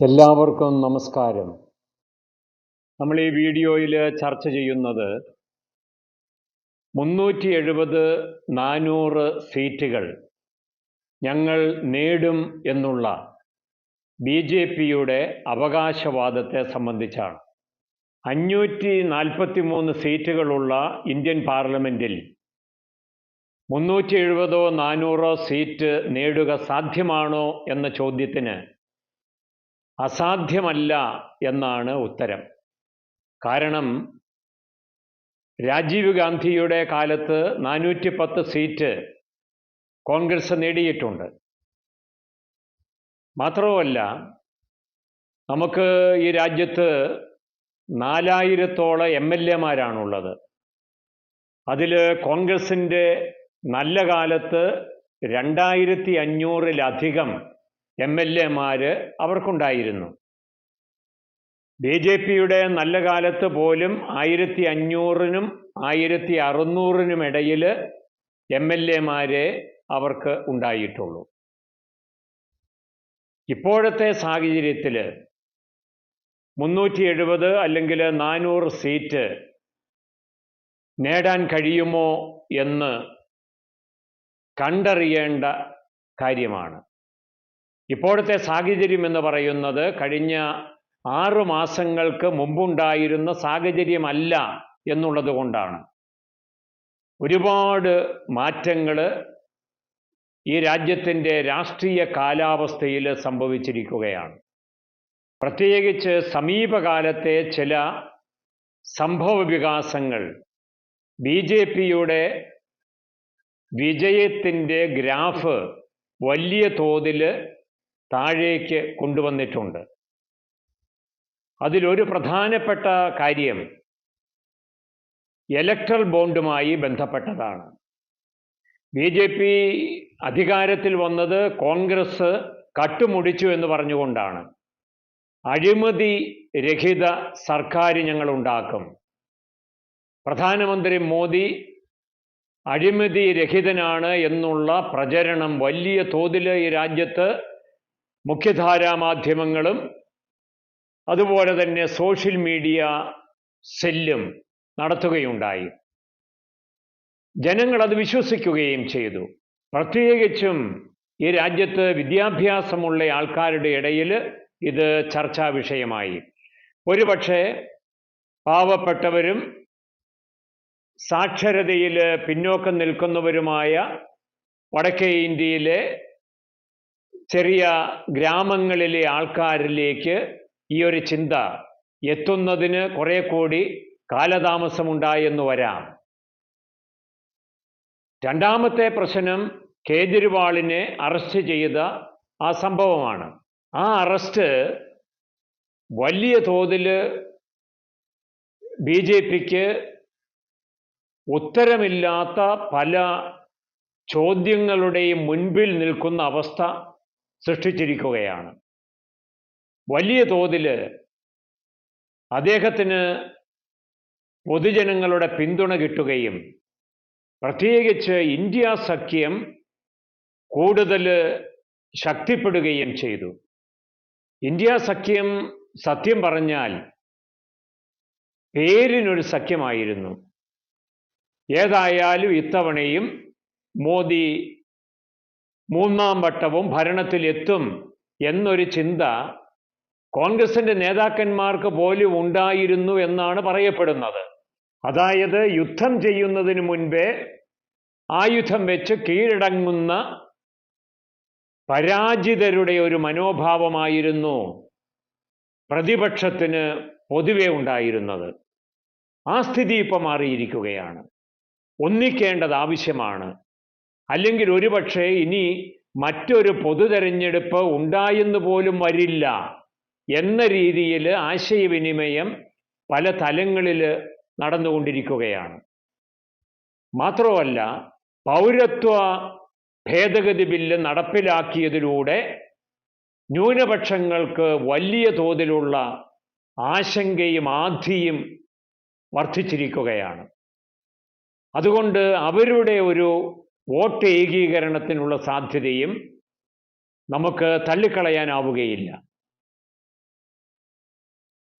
എല്ലാവർക്കും നമസ്കാരം. നമ്മൾ ഈ വീഡിയോയിൽ ചർച്ച ചെയ്യുന്നത് മുന്നൂറ്റി എഴുപത് നാനൂറ് സീറ്റുകൾ ഞങ്ങൾ നേടും എന്നുള്ള ബി ജെ പിയുടെ അവകാശവാദത്തെ സംബന്ധിച്ചാണ്. അഞ്ഞൂറ്റി നാൽപ്പത്തി മൂന്ന് സീറ്റുകളുള്ള ഇന്ത്യൻ പാർലമെന്റിൽ മുന്നൂറ്റി എഴുപതോ നാനൂറോ സീറ്റ് നേടുക സാധ്യമാണോ എന്ന ചോദ്യത്തിന് അസാധ്യമല്ല എന്നാണ് ഉത്തരം. കാരണം രാജീവ് ഗാന്ധിയുടെ കാലത്ത് നാനൂറ്റി പത്ത് സീറ്റ് കോൺഗ്രസ് നേടിയിട്ടുണ്ട്. മാത്രവുമല്ല നമുക്ക് ഈ രാജ്യത്ത് നാലായിരത്തോളം എം എൽ എമാരാണുള്ളത്. അതിൽ കോൺഗ്രസിന്റെ നല്ല കാലത്ത് രണ്ടായിരത്തി അഞ്ഞൂറിലധികം എം എൽ എമാർ അവർക്കുണ്ടായിരുന്നു. ബി ജെ പിയുടെ നല്ല കാലത്ത് പോലും ആയിരത്തി അഞ്ഞൂറിനും ആയിരത്തി അറുന്നൂറിനും ഇടയിൽ എം എൽ എമാരെ അവർക്ക് ഉണ്ടായിട്ടുള്ളൂ. ഇപ്പോഴത്തെ സാഹചര്യത്തിൽ മുന്നൂറ്റി എഴുപത് അല്ലെങ്കിൽ നാനൂറ് സീറ്റ് നേടാൻ കഴിയുമോ എന്ന് കണ്ടറിയേണ്ട കാര്യമാണ്. ഇപ്പോഴത്തെ സാഹചര്യം എന്ന് പറയുന്നത് കഴിഞ്ഞ ആറു മാസങ്ങൾക്ക് മുമ്പുണ്ടായിരുന്ന സാഹചര്യമല്ല എന്നുള്ളത് കൊണ്ടാണ്. ഒരുപാട് മാറ്റങ്ങൾ ഈ രാജ്യത്തിന്റെ രാഷ്ട്രീയ കാലാവസ്ഥയിൽ സംഭവിച്ചിരിക്കുകയാണ്. പ്രത്യേകിച്ച് സമീപകാലത്തെ ചില സംഭവ വികാസങ്ങൾ. ബി ജെ പിയുടെ വിജയത്തിന്റെ ഗ്രാഫ് വലിയ തോതിൽ താഴേക്ക് കൊണ്ടുവന്നിട്ടുണ്ട്. അതിലൊരു പ്രധാനപ്പെട്ട കാര്യം ഇലക്ട്രൽ ബോണ്ടുമായി ബന്ധപ്പെട്ടതാണ്. ബി ജെ പി അധികാരത്തിൽ വന്നത് കോൺഗ്രസ് കട്ടുമുടിച്ചു എന്ന് പറഞ്ഞുകൊണ്ടാണ്. അഴിമതി രഹിത സർക്കാർ ഞങ്ങൾ ഉണ്ടാക്കും പ്രധാനമന്ത്രി മോദി അഴിമതി രഹിതനാണ് എന്നുള്ള പ്രചരണം വലിയ തോതിൽ ഈ രാജ്യത്ത് മുഖ്യധാരാ മാധ്യമങ്ങളും അതുപോലെ തന്നെ സോഷ്യൽ മീഡിയ സെല്ലും നടത്തുകയുണ്ടായി. ജനങ്ങൾ അത് വിശ്വസിക്കുകയും ചെയ്തു. പ്രത്യേകിച്ചും ഈ രാജ്യത്ത് വിദ്യാഭ്യാസമുള്ള ആൾക്കാരുടെ ഇടയിൽ ഇത് ചർച്ചാ വിഷയമായി. ഒരുപക്ഷെ പാവപ്പെട്ടവരും സാക്ഷരതയിൽ പിന്നോക്കം നിൽക്കുന്നവരുമായ വടക്കേ ഇന്ത്യയിലെ ചെറിയ ഗ്രാമങ്ങളിലെ ആൾക്കാരിലേക്ക് ഈ ഒരു ചിന്ത എത്തുന്നതിന് കുറെ കൂടി കാലതാമസമുണ്ടായെന്ന് വരാം. രണ്ടാമത്തെ പ്രശ്നം കേജ്രിവാളിനെ അറസ്റ്റ് ചെയ്ത ആ സംഭവമാണ്. ആ അറസ്റ്റ് വലിയ തോതിൽ ബി ജെ പിക്ക് ഉത്തരമില്ലാത്ത പല ചോദ്യങ്ങളുടെയും മുൻപിൽ നിൽക്കുന്ന അവസ്ഥ സൃഷ്ടിച്ചിരിക്കുകയാണ്. വലിയ തോതിൽ അദ്ദേഹത്തിന് പൊതുജനങ്ങളുടെ പിന്തുണ കിട്ടുകയും പ്രത്യേകിച്ച് ഇന്ത്യ സഖ്യം കൂടുതൽ ശക്തിപ്പെടുകയും ചെയ്തു. ഇന്ത്യ സഖ്യം സത്യം പറഞ്ഞാൽ പേരിനൊരു സഖ്യമായിരുന്നു. ഏതായാലും ഇത്തവണയും മോദി മൂന്നാം വട്ടവും ഭരണത്തിലെത്തും എന്നൊരു ചിന്ത കോൺഗ്രസിന്റെ നേതാക്കന്മാർക്ക് പോലും ഉണ്ടായിരുന്നു എന്നാണ് പറയപ്പെടുന്നത്. അതായത് യുദ്ധം ചെയ്യുന്നതിന് മുൻപേ ആയുധം വെച്ച് കീഴടങ്ങുന്ന പരാജിതരുടെ ഒരു മനോഭാവമായിരുന്നു പ്രതിപക്ഷത്തിന് പൊതുവെ ഉണ്ടായിരുന്നത്. ആ സ്ഥിതി ഇപ്പം മാറിയിരിക്കുകയാണ്. ഒന്നിക്കേണ്ടത് ആവശ്യമാണ്. അല്ലെങ്കിൽ ഒരുപക്ഷെ ഇനി മറ്റൊരു പൊതു തെരഞ്ഞെടുപ്പ് ഉണ്ടായെന്ന് പോലും വരില്ല എന്ന രീതിയിൽ ആശയവിനിമയം പല തലങ്ങളിൽ നടന്നുകൊണ്ടിരിക്കുകയാണ്. മാത്രമല്ല പൗരത്വ ഭേദഗതി ബില്ല് നടപ്പിലാക്കിയതിലൂടെ ന്യൂനപക്ഷങ്ങൾക്ക് വലിയ തോതിലുള്ള ആശങ്കയും ആധിയും വർദ്ധിച്ചിരിക്കുകയാണ്. അതുകൊണ്ട് അവരുടെ ഒരു വോട്ട് ഏകീകരണത്തിനുള്ള സാധ്യതയും നമുക്ക് തള്ളിക്കളയാനാവുകയില്ല.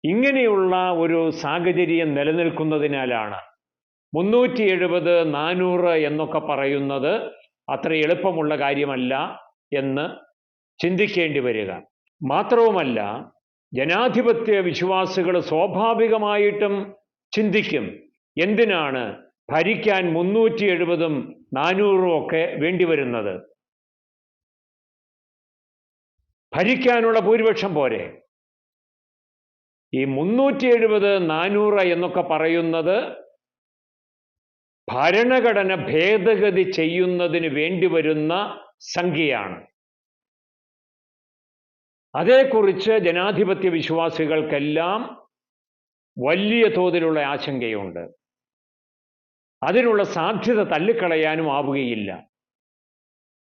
ഇങ്ങനെയുള്ള ഒരു സാഹചര്യം നിലനിൽക്കുന്നതിനാലാണ് മുന്നൂറ്റി എഴുപത് നാനൂറ് എന്നൊക്കെ പറയുന്നത് അത്ര എളുപ്പമുള്ള കാര്യമല്ല എന്ന് ചിന്തിക്കേണ്ടി വരിക. മാത്രവുമല്ല ജനാധിപത്യ വിശ്വാസികൾ സ്വാഭാവികമായിട്ടും ചിന്തിക്കും എന്തിനാണ് ഭരിക്കാൻ മുന്നൂറ്റി എഴുപതും നാനൂറും ഒക്കെ വേണ്ടിവരുന്നത് ഭരിക്കാനുള്ള ഭൂരിപക്ഷം പോരെ? ഈ മുന്നൂറ്റി എഴുപത് നാനൂറ് എന്നൊക്കെ പറയുന്നത് ഭരണഘടന ഭേദഗതി ചെയ്യുന്നതിന് വേണ്ടി വരുന്ന സംഖ്യയാണ്. അതേക്കുറിച്ച് ജനാധിപത്യ വിശ്വാസികൾക്കെല്ലാം വലിയ തോതിലുള്ള ആശങ്കയുണ്ട്. അതിനുള്ള സാധ്യത തള്ളിക്കളയാനും ആവുകയില്ല.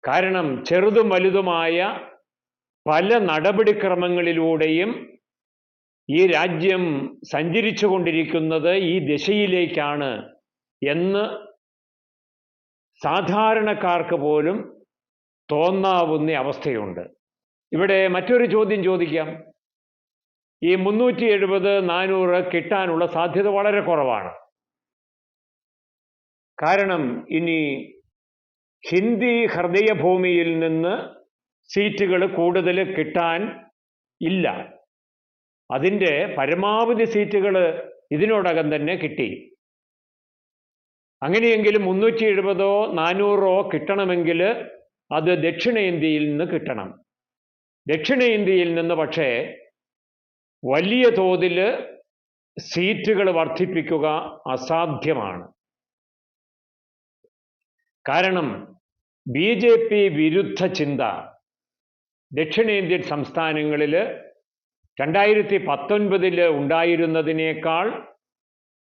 കാരണം ചെറുതും വലുതുമായ പല നടപടിക്രമങ്ങളിലൂടെയും ഈ രാജ്യം സഞ്ചരിച്ചു കൊണ്ടിരിക്കുന്നത് ഈ ദിശയിലേക്കാണ് എന്ന് സാധാരണക്കാർക്ക് പോലും തോന്നാവുന്ന അവസ്ഥയുണ്ട്. ഇവിടെ മറ്റൊരു ചോദ്യം ചോദിക്കാം. ഈ മുന്നൂറ്റി എഴുപത് നാനൂറ് കിട്ടാനുള്ള സാധ്യത വളരെ കുറവാണ്. കാരണം ഇനി ഹിന്ദി ഹൃദയഭൂമിയിൽ നിന്ന് സീറ്റുകൾ കൂടുതൽ കിട്ടാൻ ഇല്ല. അതിന്റെ പരമാവധി സീറ്റുകൾ ഇതിനോടകം തന്നെ കിട്ടി. അങ്ങനെയെങ്കിലും മുന്നൂറ്റി എഴുപതോ നാനൂറോ കിട്ടണമെങ്കിൽ അത് ദക്ഷിണേന്ത്യയിൽ നിന്ന് കിട്ടണം. ദക്ഷിണേന്ത്യയിൽ നിന്ന് പക്ഷേ വലിയ തോതിൽ സീറ്റുകൾ വർദ്ധിപ്പിക്കുക അസാധ്യമാണ്. കാരണം ബി ജെ പി വിരുദ്ധ ചിന്ത. ദക്ഷിണേന്ത്യൻ സംസ്ഥാനങ്ങളിൽ രണ്ടായിരത്തി പത്തൊൻപതിൽ ഉണ്ടായിരുന്നതിനേക്കാൾ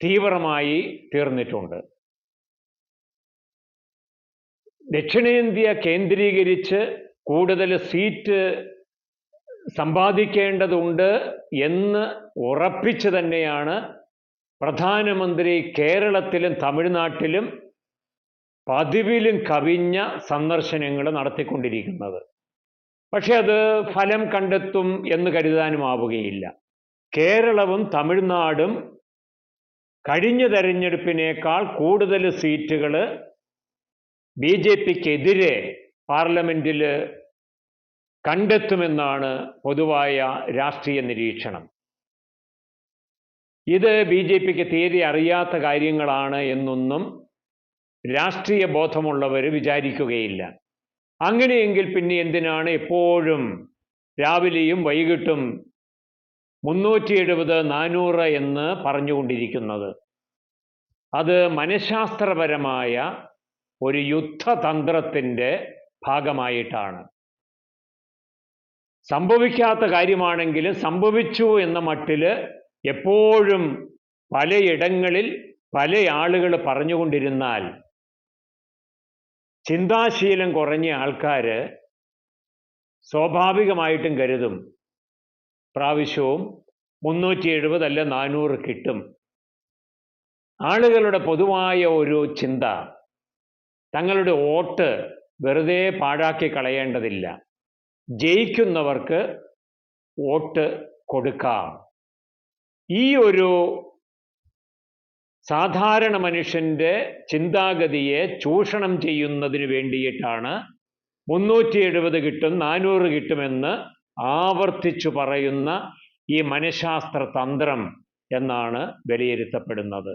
തീവ്രമായി തീർന്നിട്ടുണ്ട്. ദക്ഷിണേന്ത്യ കേന്ദ്രീകരിച്ച് കൂടുതൽ സീറ്റ് സമ്പാദിക്കേണ്ടതുണ്ട് എന്ന് ഉറപ്പിച്ച് തന്നെയാണ് പ്രധാനമന്ത്രി കേരളത്തിലും തമിഴ്നാട്ടിലും പതിവിലും കവിഞ്ഞ സന്ദർശനങ്ങൾ നടത്തിക്കൊണ്ടിരിക്കുന്നത്. പക്ഷെ അത് ഫലം കണ്ടെത്തും എന്ന് കരുതാനുമാവുകയില്ല. കേരളവും തമിഴ്നാടും കഴിഞ്ഞ തെരഞ്ഞെടുപ്പിനേക്കാൾ കൂടുതൽ സീറ്റുകൾ ബി ജെ പിക്കെതിരെ പാർലമെന്റിൽ കണ്ടെത്തുമെന്നാണ് പൊതുവായ രാഷ്ട്രീയ നിരീക്ഷണം. ഇത് ബി ജെ പിക്ക് തീരെ അറിയാത്ത കാര്യങ്ങളാണ് എന്നൊന്നും രാഷ്ട്രീയ ബോധമുള്ളവർ വിചാരിക്കുകയില്ല. അങ്ങനെയെങ്കിൽ പിന്നെ എന്തിനാണ് എപ്പോഴും രാവിലെയും വൈകിട്ടും മുന്നൂറ്റി എഴുപത് നാനൂറ് എന്ന് പറഞ്ഞുകൊണ്ടിരിക്കുന്നത്? അത് മനഃശാസ്ത്രപരമായ ഒരു യുദ്ധതന്ത്രത്തിന്റെ ഭാഗമായിട്ടാണ്. സംഭവിക്കാത്ത കാര്യമാണെങ്കിലും സംഭവിച്ചു എന്ന മട്ടിൽ എപ്പോഴും പലയിടങ്ങളിൽ പല ആളുകൾ പറഞ്ഞുകൊണ്ടിരുന്നാൽ ചിന്താശീലം കുറഞ്ഞ ആൾക്കാർ സ്വാഭാവികമായിട്ടും കരുതും. പ്രാവശ്യവും മുന്നൂറ്റി അല്ല നാനൂറ് കിട്ടും. ആളുകളുടെ പൊതുവായ ഒരു ചിന്ത തങ്ങളുടെ വോട്ട് വെറുതെ പാഴാക്കി കളയേണ്ടതില്ല. ജയിക്കുന്നവർക്ക് വോട്ട് കൊടുക്കാം. ഈ ഒരു സാധാരണ മനുഷ്യന്റെ ചിന്താഗതിയെ ചൂഷണം ചെയ്യുന്നതിന് വേണ്ടിയിട്ടാണ് മുന്നൂറ്റി എഴുപത് കിട്ടും നാനൂറ് കിട്ടുമെന്ന് ആവർത്തിച്ചു പറയുന്ന ഈ മനഃശാസ്ത്ര തന്ത്രം എന്നാണ് വിലയിരുത്തപ്പെടുന്നത്.